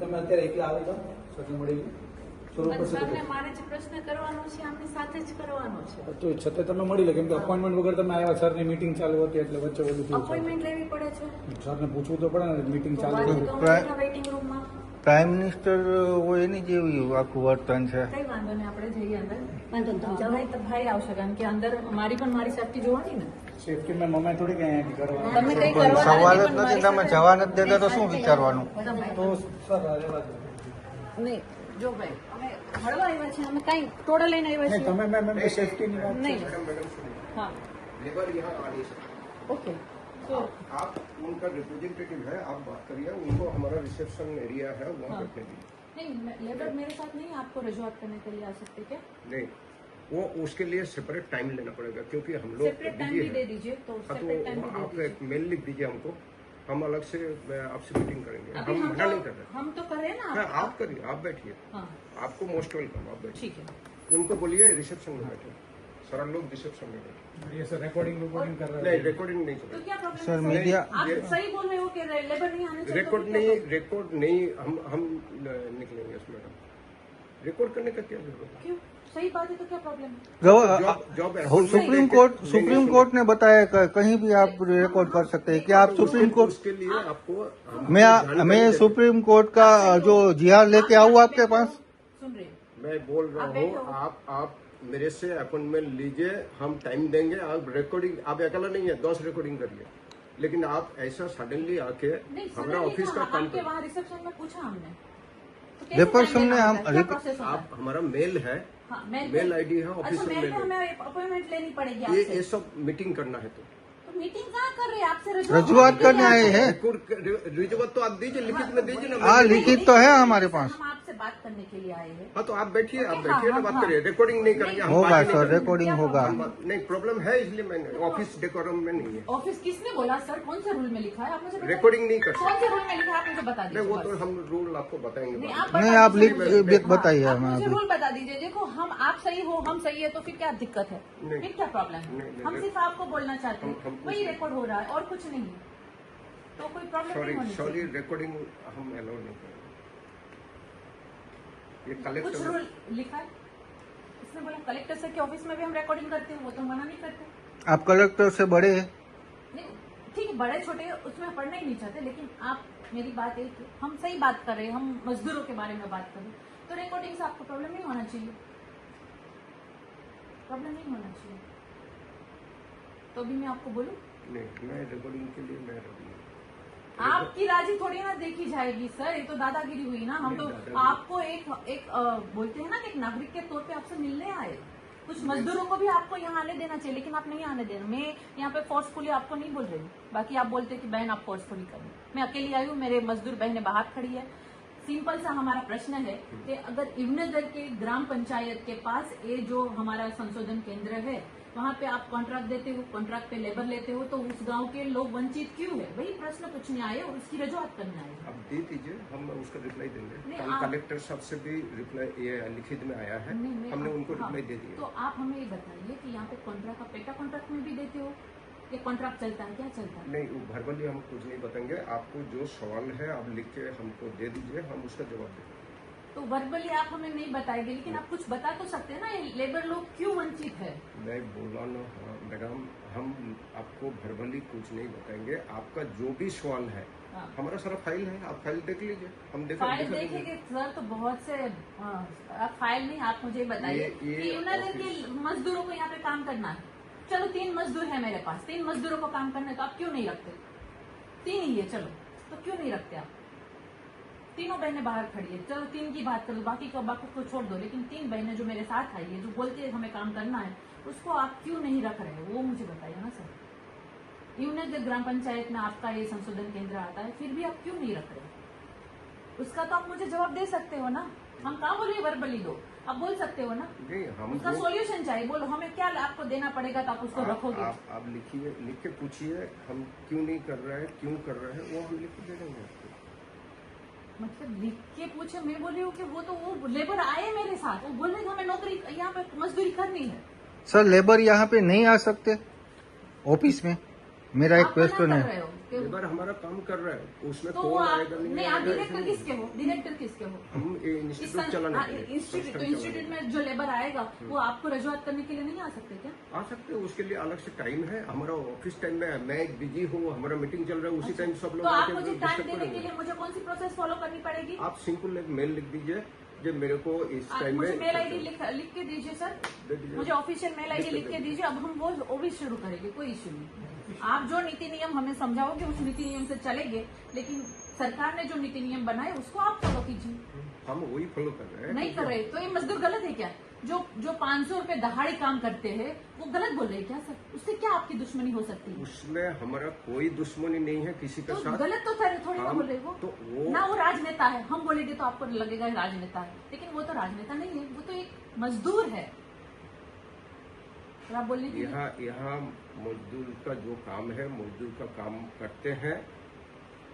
તમે અત્યારે એકલા આવી સાથે મળીને છે સાથે જ કરવાનો છે. તો છતાં તમે મળી લે કેમ કે અપોઇન્ટમેન્ટ વગર તમે આવ્યા સરની મીટિંગ ચાલુ હતી એટલે વચ્ચે બધું અપોઇન્ટમેન્ટ લેવી પડે છે. છે સરને પૂછવું તો પડે ને મીટિંગ ચાલુ વેઇટિંગ રૂમમાં પ્રાઇમ મિનિસ્ટર હોય એની જેવી આખું વર્તન છે. કઈ વાંધો નહીં આપણે જઈએ અંદર. વાંધો નહીં ભાઈ આવશે કારણ કે અંદર મારી પણ મારી સેફટી જોવાની ને. સેફટી મેં મમ્મી થોડી કઈ અહીંયાથી કરવા તમે કઈ પણ કરવા સવાલ જ નથી, પણ નથી મારી તમે સાથે- જવા નથી દેતા તો શું વિચારવાનું તો સર આ રહેવા દો. નહીં જો ભાઈ અમે મળવા આવ્યા છીએ અમે કઈ ટોળા લઈને આવ્યા નહીં છીએ તમે મેમ એમ સેફટીની વાત છે. નહીં હા लेबर यहाँ आ नहीं सकते ઓકે તો आप उनका रिप्रेजेंटेटिव है आप बात करिए उनको हमारा रिसेप्शन एरिया है वहाँ हाँ। बैठने दीजिए नहीं मैं- लेबर मेरे साथ नहीं आपको रजूआत करने के लिए आ सकते क्या नहीं वो उसके लिए सेपरेट टाइम लेना पड़ेगा क्योंकि हम लोग सेपरेट टाइम भी दे दीजिए तो हाँ, तो भी दे आप एक मेल लिख दीजिए हमको हम अलग से आपसे मीटिंग करेंगे। हम हम मना नहीं कर तो रहे। हम तो कर रहे हैं ना हाँ, आप करिए आप बैठिए। हाँ। आपको मोस्ट वेलकम आप बैठिए। ठीक है। उनको बोलिए रिसेप्शन में बैठे सर लोग रिसेप्शन में बैठे ये सर रिकॉर्डिंग रिकॉर्डिंग कर रहे नहीं रिकॉर्डिंग नहीं तो करेंगे क्या सर मीडिया आप सही बोल रहे हो कि लेबर नहीं आने तो रिकॉर्ड नहीं रिकॉर्ड नहीं हम हम निकलेंगे इसमें रिकॉर्ड करने का क्या ज़रूरत है? सही बात है तो क्या प्रॉब्लम है? हो- सुप्रीम कोर्ट सुप्रीम कोर्ट ने बताया कि कहीं भी आप रिकॉर्ड कर सकते हैं क्या आप सुप्रीम कोर्ट के लिए आपको मैं मैं सुप्रीम कोर्ट का जो जिहार लेके आऊँ आपके पास? सुन रहे मैं बोल रहा हूँ आप आप मेरे से अपॉइंटमेंट लीजिए हम टाइम देंगे आप रिकॉर्डिंग आप अकेला नहीं है दस रिकॉर्डिंग करिए। लेकिन आप ऐसा सडनली आके हमारा ऑफ़िस का काम। वहाँ रिसेप्शन में पूछा हमने। तो सुनने Reception time हम- है? आप हमारा मेल है हाँ, मेल मेल डी आईडी है अच्छा ऑफिशियल मेल मेल हमें अपॉइंटमेंट लेनी पड़ेगी ये ये सब मीटिंग करना है तो। तो मीटिंग कहाँ कर रहे हैं? आपसे रजुआत करने आए हैं। रिजुआत रिजवत तो आप दीजिए लिखित में दीजिए ना हाँ लिखित तो है हमारे पास। आपसे बात करने के लिए आए हैं। हाँ तो आप बैठिए आप हाँ, बैठिए ना हाँ, बात हाँ। करिए। रिकॉर्डिंग नहीं करेंगे होगा सर रिकॉर्डिंग होगा। नहीं प्रॉब्लम है इसलिए मैंने ऑफ़िस डेकोरम में नहीं है। ऑफ़िस किसने बोला? सर कौन से रूल में लिखा है? आप मुझे रिकॉर्डिंग नहीं कर कौन से रूल में लिखा है? आप मुझे बता दीजिए वो तो हम रूल आपको बताएँगे नहीं आप लिख। लिख बताइए मुझे रूल बता दीजिए। देखो हम आप सही हो हम सही है तो फिर क्या दिक्कत है? फिर क्या प्रॉब्लम है? हम सिर्फ़ आपको बोलना चाहते हैं। कुछ वही रिकॉर्ड हो रहा है और कुछ नहीं तो कोई प्रॉब्लम नहीं सॉरी सॉरी रिकॉर्डिंग हम अलाउ नहीं ये कुछ रूल लिखा है? इसने बोला कलेक्टर सर के ऑफ़िस में भी हम रिकॉर्डिंग करते हैं? वो तो मना नहीं करते. आप कलेक्टर से बड़े हैं। ठीक है बड़े छोटे उसमें पढ़ना ही नहीं चाहते लेकिन आप मेरी बात एक हम सही बात कर रहे हैं हम मजदूरों के बारे में बात कर रहे हैं। तो रिकॉर्डिंग से आपको प्रॉब्लम नहीं होना चाहिए। प्रॉब्लम नहीं होना चाहिए। तो अभी मैं आपको बोलूँ? नहीं मैं रिकॉर्डिंग के लिए मैं रेडी हूँ। आपकी राज़ी थोड़ी ना देखी जाएगी सर। ये तो दादागिरी हुई ना। हम तो आपको एक एक बोलते हैं ना कि एक नागरिक के तौर पे आपसे मिलने आए। कुछ मजदूरों को भी आपको यहाँ आने देना चाहिए लेकिन आप नहीं आने देना। मैं यहाँ पे फोर्सफुली आपको नहीं बोल रही। बाकी आप बोलते हैं कि बहन आप फोर्सफुली करें। मैं अकेली आई हूँ मेरे मजदूर बहनें बाहर खड़ी है। सिंपल सा हमारा प्रश्न है कि अगर इवनगर के ग्राम पंचायत के पास ये जो हमारा संशोधन केंद्र है वहाँ पे आप कॉन्ट्रैक्ट देते हो कॉन्ट्रैक्ट पे लेबर लेते हो तो उस गाँव के लोग वंचित क्यों है? वही प्रश्न पूछने आए और उसकी रजूआत करने आए आप दे दीजिए हम उसका रिप्लाई देंगे। कल कलेक्टर साहब से भी रिप्लाई ये लिखित में आया है। हमने आप- उनको हाँ, रिप्लाई दे दिया। तो आप हमें ये बताइए कि यहाँ पे कॉन्ट्रैक्ट का पेटा कॉन्ट्रैक्ट में भी देते हो? ये कॉन्ट्रैक्ट चलता है क्या चलता है? नहीं वो भरबली हम कुछ नहीं बताएँगे। आपको जो सवाल है आप लिख के हमको दे दीजिए हम उसका जवाब देंगे। तो वर्बली आप हमें नहीं बताएँगे लेकिन आप कुछ बता तो सकते हैं ना ये लेबर लोग क्यों वंचित है? मैं बोला ना हाँ, मैडम हम आपको भरबली कुछ नहीं बताएँगे। आपका जो भी सवाल है हाँ। हमारा सारा फ़ाइल है आप फ़ाइल देख लीजिए। हम देख फ़ाइल। देखेंगे सर तो बहुत से हाँ, आप फ़ाइल नहीं आप मुझे बताइए कि के मजदूरों को यहाँ पे काम करना है। चलो, तीन मजदूर है मेरे पास। तीन मजदूरों को काम करने तो आप क्यों नहीं रखते? तीन ही है, चलो। तो क्यों नहीं रखते आप? तीनों बहनें बाहर खड़ी है। चलो, तीन की बात करो बाकी को बाकी को छोड़ दो। लेकिन तीन बहनें जो मेरे साथ आई है, जो बोलते हैं हमें काम करना है, उसको आप क्यों नहीं रख रहे वो मुझे बताइए ना, सर। यूनिट ग्राम पंचायत में आपका ये संशोधन केंद्र आता है, फिर भी आप क्यों नहीं रख रहे उसका तो आप मुझे जवाब दे सकते हो ना। हम कहा बोल हैं वर्बली दो? आप बोल सकते हो ना? हम उसका सॉल्यूशन चाहिए। बोलो हमें क्या आपको देना पड़ेगा तो आप उसको रखोगे? आप, आप लिखिए लिख के पूछिए हम क्यों नहीं कर रहे हैं क्यों कर रहे हैं वो हम लिख के दे देंगे आपको। मतलब लिख के पूछे मैं बोल रही हूँ कि वो तो वो लेबर आए मेरे साथ। वो बोल रहे कि हमें नौकरी यहाँ पे मजदूरी करनी है। सर लेबर यहाँ पे नहीं आ सकते। ऑफ़िस में मेरा एक क्वेश्चन है। रहे हो कि हमारा काम कर रहा है उसमें तो कौन आएगा नहीं नहीं आप डायरेक्टर किसके हो? डायरेक्टर किसके हो? हम इंस्टीट्यूट चलाने हाँ, इंस्टीट्यूट तो इंस्टीट्यूट में जो लेबर आएगा वो आपको रजुआत करने के लिए नहीं आ सकते क्या? आ सकते हैं उसके लिए अलग से टाइम है हमारा ऑफ़िस टाइम में मैं बिज़ी हूँ हमारा मीटिंग चल रहा है उसी टाइम सब लोग तो आप मुझे टाइम देने के लिए मुझे कौन सी प्रोसेस फॉलो करनी पड़ेगी? आप सिंपल एक मेल लिख दीजिए जो मेरे को इस टाइम में मेल आईडी लिख लिख के दीजिए सर मुझे ऑफिशियल मेल आईडी लिख के दीजिए। अब हम वो वो भी शुरू करेंगे कोई इश्यू नहीं आप जो नीति नियम हमें समझाओगे उस नीति नियम से चलेंगे लेकिन सरकार ने जो नीति नियम बनाए उसको आप फॉलो कीजिए। हम वही फॉलो कर रहे हैं। नहीं कर रहे तो ये मजदूर गलत है क्या? जो जो पाँच सौ रूपए दहाड़ी काम करते हैं वो गलत बोल रहे हैं क्या सर? उससे क्या आपकी दुश्मनी हो सकती है? उसमें हमारा कोई दुश्मनी नहीं है किसी के तो साथ। गलत तो कर थोड़ी ना बोल रहे वो तो वो ना वो राजनेता है। हम बोलेंगे तो आपको लगेगा राजनेता है। लेकिन वो तो राजनेता नहीं है। वो तो एक मजदूर है। आप बोलने के लिए यहाँ यहाँ मजदूर का जो काम है मजदूर का काम करते हैं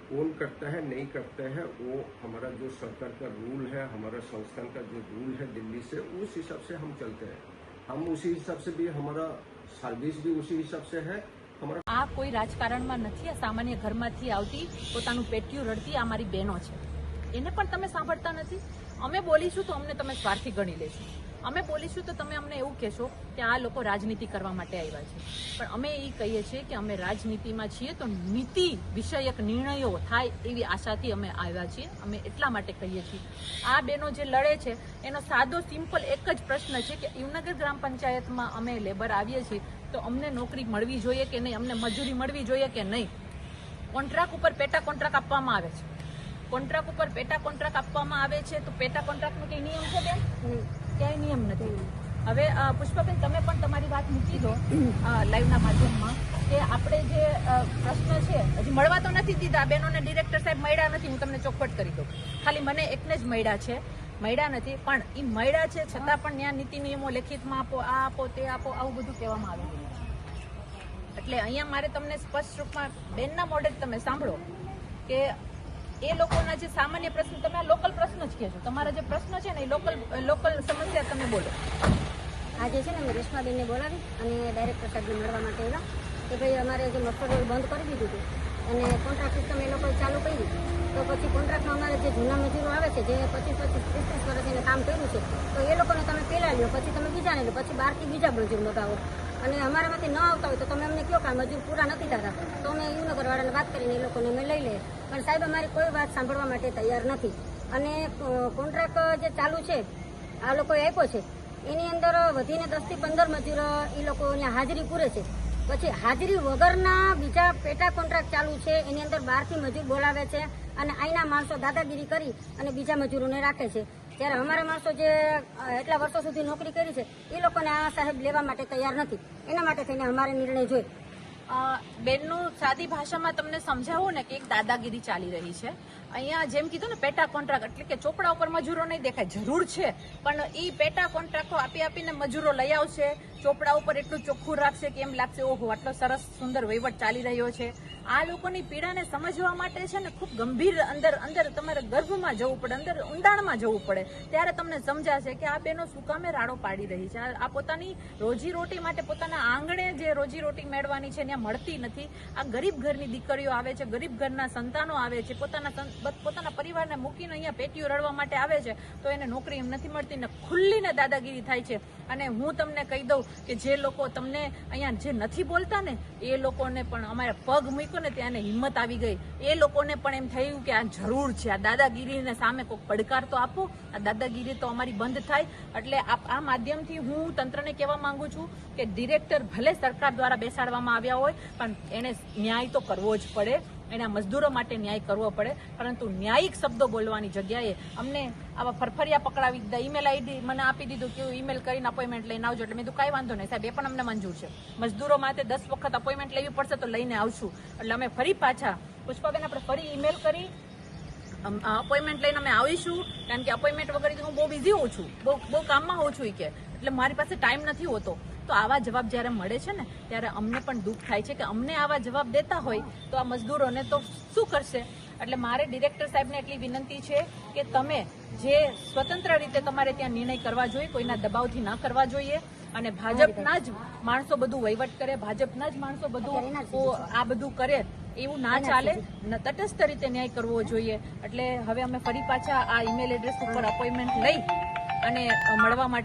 कौन करता है नहीं करते हैं वो हमारा जो सरकार का रूल है हमारा संस्थान का जो रूल है दिल्ली से उस हिसाब से हम चलते हैं हम उसी हिसाब से भी हमारा सर्विस भी उसी हिसाब से है हमारा આ કોઈ રાજકારણમાં નથી આ સામાન્ય ઘરમાંથી આવતી પોતાનું પેટ્યું રડતી આ મારી બહેનો છે એને પણ તમે સાંભળતા નથી અમે બોલીશું તો અમને તમે સ્વાર્થી ગણી લેશો અમે બોલીશું તો તમે અમને એવું કહેશો કે આ લોકો રાજનીતિ કરવા માટે આવ્યા છે. પણ અમે એ કહીએ છીએ કે અમે રાજનીતિમાં છીએ તો નીતિ વિષયક નિર્ણયો થાય એવી આશાથી અમે આવ્યા છીએ. અમે એટલા માટે કહીએ છીએ. આ બેનો જે લડે છે, એનો સાદો, સિમ્પલ એક જ પ્રશ્ન છે કે યુવનગર ગ્રામ પંચાયતમાં અમે લેબર આવીએ છીએ તો અમને નોકરી મળવી જોઈએ કે નહીં? અમને મજૂરી મળવી જોઈએ કે નહીં? કોન્ટ્રાક્ટ ઉપર પેટા કોન્ટ્રાક્ટ આપવામાં આવે છે. કોન્ટ્રાક્ટ ઉપર પેટા કોન્ટ્રાક્ટ આપવામાં આવે છે તો પેટા કોન્ટ્રાક્ટનો કઈ નિયમ છે બેન? ક્યાંય નિયમ નથી. હવે પુષ્પાબેન, તમે પણ તમારી વાત મૂકી દો લાઈવના માધ્યમમાં, કે આપણે જે પ્રશ્ન છે, હજી મળવા તો નથી દીધા. બેનોને ડિરેક્ટર સાહેબ મળ્યા નથી, હું તમને ચોખવટ કરી દઉં. ખાલી મને એકને જ મળ્યા છે. મળ્યા નથી, પણ એ મળ્યા છે છતાં પણ ત્યાં નીતિ નિયમો લેખિતમાં આપો, આ આપો, તે આપો, આવું બધું કહેવામાં આવી રહ્યું એટલે અહીંયા મારે તમને સ્પષ્ટ રૂપમાં, બેનના મોડેલ તમે સાંભળો, કે એ લોકોના જે સામાન્ય પ્રશ્ન, તમે આ લોકલ પ્રશ્ન જ કહેશો તમારા જે પ્રશ્ન છે ને, એ લોકલ લોકલ સમસ્યા તમે બોલો. આજે છે ને મેં રેશમાબેનને બોલાવી અને ડાયરેક્ટર સાહેબને મળવા માટે એવા કે ભાઈ અમારે જે મફત બંધ કરી દીધું હતું અને કોન્ટ્રાક્ટ સિસ્ટમ એ લોકોએ ચાલુ કરી તો પછી કોન્ટ્રાક્ટમાં અમારે જે જૂના મજૂરો આવે છે, જે પચીસ પચીસ, ત્રીસ ત્રીસ વર્ષ એને કામ કર્યું છે, તો એ લોકોને તમે પહેલા લ્યો, પછી તમે બીજાને લો પછી બહારથી બીજા મજૂર મગાવો. અને અમારામાંથી ન આવતા હોય તો તમે અમને કહો કે આ મજૂર પૂરા નથી થતા. તો અમે યુનગરવાળાને વાત કરીને એ લોકોને અમે લઈ લઈએ. પણ સાહેબ, અમારી કોઈ વાત સાંભળવા માટે તૈયાર નથી. અને કોન્ટ્રાક્ટ જે ચાલુ છે, આ લોકોએ આપ્યો છે, એની અંદર વધીને દસથી પંદર મજૂર એ લોકો અહીંયા હાજરી પૂરે છે. પછી હાજરી વગરના બીજા પેટા કોન્ટ્રાક્ટ ચાલુ છે, એની અંદર બહારથી મજૂર બોલાવે છે અને અહીંના માણસો દાદાગીરી કરી અને બીજા મજૂરોને રાખે છે. ત્યારે અમારા માણસો જે એટલા વર્ષો સુધી નોકરી કરી છે, એ લોકોને આ સાહેબ લેવા માટે તૈયાર નથી. એના માટે થઈને અમારે નિર્ણય જોઈ બેનનું સાદી ભાષામાં તમને સમજાવું ને કે એક દાદાગીરી ચાલી રહી છે? અહીંયા જેમ કીધું ને, પેટા કોન્ટ્રાક્ટ એટલે કે ચોપડા ઉપર મજૂરો નહીં દેખાય. જરૂર છે, પણ એ પેટા કોન્ટ્રાક્ટો આપી આપીને મજૂરો લઈ આવશે. ચોપડા ઉપર એટલું ચોખ્ખું રાખશે કે એમ લાગશે, ઓહો, આટલો સરસ સુંદર વહીવટ ચાલી રહ્યો છે. આ લોકોની પીડાને સમજવા માટે છે ને, ખૂબ ગંભીર અંદર અંદર તમારે ગર્ભમાં જવું પડે, અંદર ઊંડાણમાં જવું પડે. ત્યારે તમને સમજાશે કે આ બેનો શું કામે રાડો પાડી રહી છે. આ પોતાની રોજી રોટી માટે પોતાના આંગણે જે રોજી રોટી મેળવાની છે, ત્યાં મળતી નથી. આ ગરીબ ઘરની દીકરીઓ આવે છે, ગરીબ ઘરના સંતાનો આવે છે, પોતાના પોતાના પરિવારને મૂકીને અહીંયા પેટીઓ રડવા માટે આવે છે, તો એને નોકરી એમ નથી મળતી ને ખુલ્લીને દાદાગીરી થાય છે. અને હું તમને કહી દઉં કે જે લોકો તમને અહીંયા જે નથી બોલતા ને, એ લોકોને પણ અમારે પગ મૂક્યો ને ત્યાં હિંમત આવી ગઈ. એ લોકોને પણ એમ થયું કે આ જરૂર છે, આ દાદાગીરીને સામે કોઈ પડકાર તો આપો. આ દાદાગીરી તો અમારી બંધ થાય. એટલે આ આ માધ્યમથી હું તંત્રને કહેવા માંગુ છું કે ડિરેક્ટર ભલે સરકાર દ્વારા બેસાડવામાં આવ્યા હોય, પણ એને ન્યાય તો કરવો જ પડે. એના મજદૂરો માટે ન્યાય કરવો પડે. પરંતુ ન્યાયિક શબ્દો બોલવાની જગ્યાએ અમને આવા ફરફરિયા પકડાવી દીધા. ઈમેલ આઈડી મને આપી દીધું કે ઈમેલ કરીને અપોઇન્ટમેન્ટ લઈને આવજો. એટલે મેં કાંઈ વાંધો નહીં સાહેબ, એ પણ અમને મંજૂર છે. મજદૂરો માટે દસ વખત અપોઇન્ટમેન્ટ લેવી પડશે તો લઈને આવશું. એટલે અમે ફરી પાછા પુષ્પાબેન, આપણે ફરી ઈમેલ કરી. અપોઇન્ટમેન્ટ લઈને અમે આવીશું. કારણ કે અપોઇન્ટમેન્ટ વગર હું બહુ બિઝી હોઉં છું. બહુ બહુ કામમાં હોઉં છું કે. એટલે મારી પાસે ટાઈમ નથી હોતો. તો આવા જવાબ જ્યારે મળે છે ને ત્યારે અમને પણ દુઃખ થાય છે કે અમને આવા જવાબ દેતા હોય તો આ મજદૂરોને તો શું કરશે? એટલે મારે ડિરેક્ટર સાહેબને એટલી વિનંતી છે કે તમે જે સ્વતંત્ર રીતે તમારે ત્યાં નિર્ણય કરવા જોઈએ કોઈના દબાવથી ન કરવા જોઈએ અને ભાજપના જ માણસો બધું વહીવટ કરે ભાજપના જ માણસો બધું આ બધું કરે એવું ના ચાલે. તટસ્થ રીતે ન્યાય કરવો જોઈએ. એટલે હવે અમે ફરી પાછા આ ઈમેલ એડ્રેસ ઉપર અપોઇન્ટમેન્ટ લઈ અને મળવા માટે